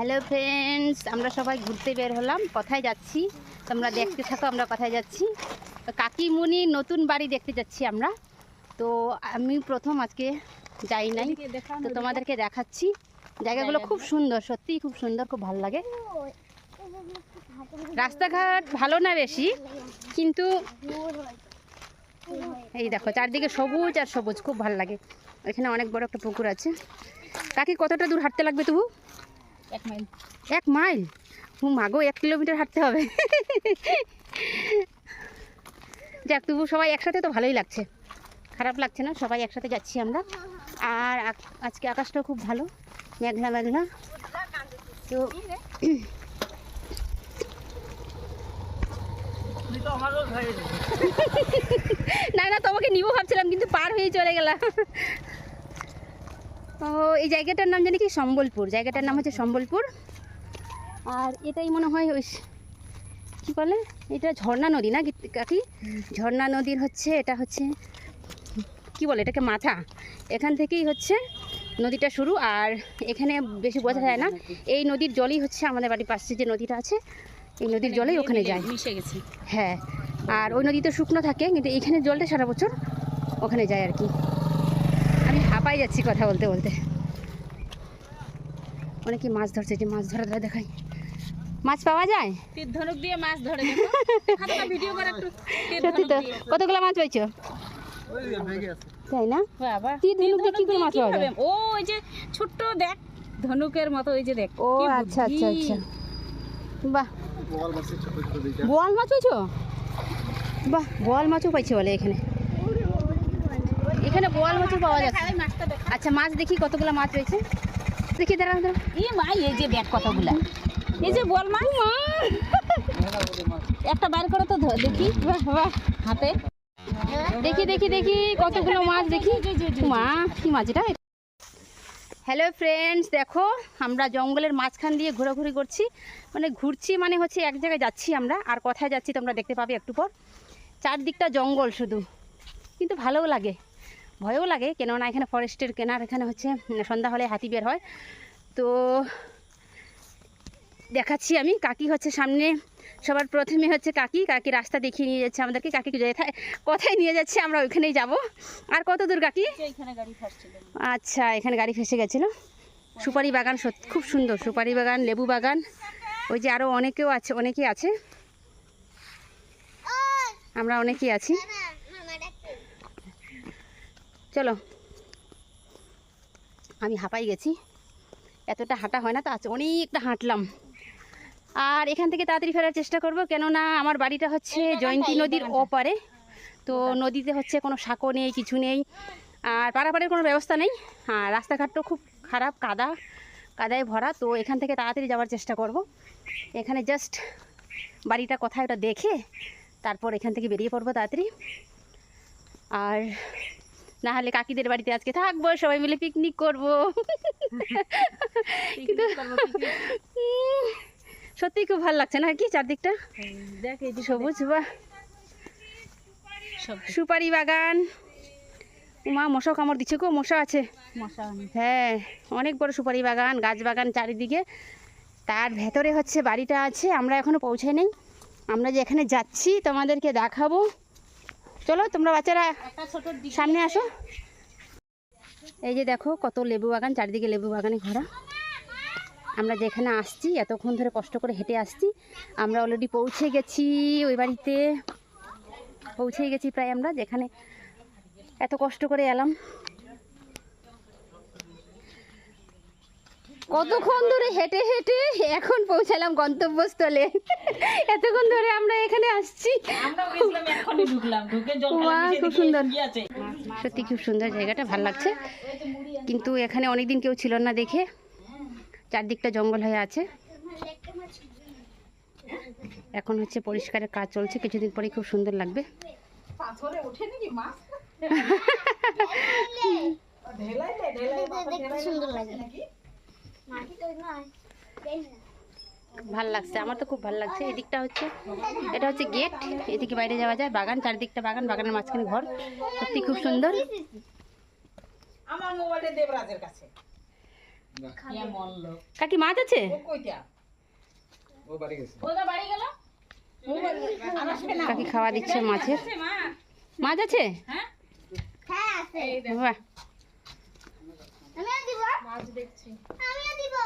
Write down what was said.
Hello friends আমরা সবাই ঘুরতে বের হলাম কোথায় যাচ্ছি? তোমরা দেখতে থাকো আমরা কোথায় যাচ্ছি। কাকিমুনি নতুন বাড়ি দেখতে যাচ্ছি আমরা। তো আমি প্রথম আজকে যাই নাই। তো তোমাদেরকে দেখাচ্ছি। জায়গাগুলো খুব সুন্দর সত্যিই খুব সুন্দর খুব ভালো লাগে। রাস্তাঘাট ভালো না বেশি কিন্তু এই দেখো চারদিকে সবুজ আর সবুজ খুব ভালো লাগে। এখানে অনেক বড় একটা পুকুর আছে। কাকি কতটা দূর হাঁটতে লাগবে তবু? এক মাইল। এক মাইল? ও মাগো এক কিলোমিটার হাঁটতে হবে। যাক তবু সবাই একসাথে তো ভালোই লাগছে। খারাপ লাগছে না সবাই একসাথে যাচ্ছি আমরা। আর আজকে আকাশটাও খুব ভালো মেঘলা মেঘলা। তো না না তোমাকে নিবো ভাবছিলাম কিন্তু পার হয়ে চলে গেলাম। ও এই জায়গাটার নাম জানি কি? সম্বলপুর। জায়গাটার নাম হচ্ছে সম্বলপুর। আর এটাই মনে হয় ওই কী বলে? এটা ঝর্ণা নদী না কাকি? ঝর্ণা নদীর হচ্ছে এটা হচ্ছে কি বলে এটাকে? মাথা। এখান থেকেই হচ্ছে নদীটা শুরু। আর এখানে বেশি বোঝা যায় না। এই নদীর জলই হচ্ছে আমাদের বাড়ির পাশে যে নদীটা আছে এই নদীর জলেই ওখানে যায়। মিশে গেছি। হ্যাঁ। আর ওই নদীতে শুকনো থাকে কিন্তু এইখানে জলটা সারা বছর ওখানে যায় আর কি। হাঁপাই যাচ্ছি কথা বলতে বলতে। অনেকে মাছ ধরছে যে মাছ ধরা ধরা দেখাই। মাছ পাওয়া যায়? তীর ধনুক দিয়ে মাছ ধরে দেখো। ভিডিও করে একটু সত্যি তো। কতগুলো মাছ পাইছো? তাই না? বাবা তীর ধনুক দিয়ে কি করে মাছ পাওয়া যায়? ও ওই যে ছোট্ট দেখ ধনুকের মতো ওই যে দেখ ও আচ্ছা আচ্ছা আচ্ছা। বাহ। বোয়াল মাছ পাইছো? বাহ বোয়াল মাছও পাইছো বলে এখানে। এখানে বোয়াল মাছও পাওয়া যাচ্ছে। ওই মাছটা দেখ আচ্ছা মাছ দেখি কতগুলো মাছ রয়েছে। দেখি দাঁড়া দাঁড়া ই মা এই যে দেখ কতগুলা। এই যে বল মাছ। একটা বার করে তো দেখি। বাহ বাহ হাতে। দেখি দেখি দেখি কতগুলো মাছ দেখি। মা কি মাছ এটা? হ্যালো ফ্রেন্ডস দেখো আমরা জঙ্গলের মাঝখান দিয়ে ঘোরাঘুরি করছি। মানে ঘুরছি মানে হচ্ছে এক জায়গায় যাচ্ছি আমরা আর কোথায় যাচ্ছি তোমরা দেখতে পাবে একটু পর। চারদিকটা জঙ্গল শুধু। কিন্তু ভালোও লাগে। ভয়ও লাগে কেননা এখানে ফরেস্টের কেনার এখানে হচ্ছে সন্ধ্যা হলে হাতি বের হয়। তো দেখাচ্ছি আমি কাকি হচ্ছে সামনে সবার প্রথমে হচ্ছে কাকি কাকি রাস্তা দেখিয়ে নিয়ে যাচ্ছে আমাদেরকে কাকি যেথায় কোথায় নিয়ে যাচ্ছে আমরা ওইখানেই যাব। আর কত দূর কাকি? এইখানে গাড়ি ফাসছিল আচ্ছা এখানে গাড়ি ফেসে গেছিল। সুপারি বাগান সত্যি খুব সুন্দর সুপারি বাগান লেবু বাগান ওই যে আরও অনেকেও আছে অনেকেই আছে। আমরা অনেকেই আছি। চলো। আমি হাঁপাই গেছি। এতটা হাঁটা হয় না তো আচ্ছা অনেকটা হাঁটলাম। আর এখান থেকে তাড়াতাড়ি ফেরার চেষ্টা করব কেননা আমার বাড়িটা হচ্ছে জয়ন্তী নদীর ওপারে। তো নদীতে হচ্ছে কোনো সাঁকো নেই কিছু নেই। আর পারাপারের কোনো ব্যবস্থা নেই। আর রাস্তাঘাটও খুব খারাপ কাদা কাদায় ভরা। তো এখান থেকে তাড়াতাড়ি যাওয়ার চেষ্টা করব। এখানে জাস্ট বাড়িটা কোথায় ওটা দেখে তারপর এখান থেকে বেরিয়ে পড়ব তাড়াতাড়ি। আর না হলে কাকিদের বাড়িতে আজকে থাকব সবাই মিলে পিকনিক করব। কিন্তু উম, সত্যিই খুব ভালো লাগছে না কি চারদিকটা? দেখ এই যে সবুজ বা সুপারি বাগান। মা মশা কামড় দিচ্ছে গো মশা আছে। হ্যাঁ অনেক বড় সুপারি বাগান গাছ বাগান চারিদিকে। তার ভেতরে হচ্ছে বাড়িটা আছে আমরা এখনও পৌঁছে নেই। আমরা যে এখানে যাচ্ছি তোমাদেরকে দেখাবো। চলো তোমরা বাচ্চারা সামনে আসো। এই যে দেখো কত লেবু বাগান চারিদিকে লেবু বাগানে ভরা আমরা যেখানে আসছি এতক্ষণ ধরে কষ্ট করে হেঁটে আসছি। আমরা অলরেডি পৌঁছে গেছি ওই বাড়িতে। পৌঁছেই গেছি প্রায় আমরা যেখানে এত কষ্ট করে এলাম। কতক্ষণ ধরে হেঁটে হেঁটে এখন পৌঁছালাম গন্তব্যস্থলে। এতক্ষণ ধরে আমরা এখানে আসছি। খুব সুন্দর। সত্যি খুব সুন্দর জায়গাটা ভালো লাগছে। কিন্তু এখানে অনেকদিন কেউ ছিল না দেখে। চারদিকটা জঙ্গল হয়ে আছে। এখন হচ্ছে পরিষ্কারের কাজ চলছে কিছুদিন পরে খুব সুন্দর লাগবে। নাকি মাছ? ভালো লাগছে আমার তো খুব ভালো লাগছে। এদিকটা হচ্ছে এটা হচ্ছে গেট এদিকে বাইরে যাওয়া যায় বাগান চারিদিকটা বাগান বাগানের মাঝখানে ঘর। সত্যি খুব সুন্দর। আমার মোবাইলটা দেবরাজের কাছে। কাকি মাছ আছে? ও বাড়ি গেছে। ওটা বাড়ি গেল? কাকি খাওয়া দিচ্ছে মাছের। মাছ? আছে? হ্যাঁ? হ্যাঁ আছে। বাহ। মাছ দেখছি আমিও দিব।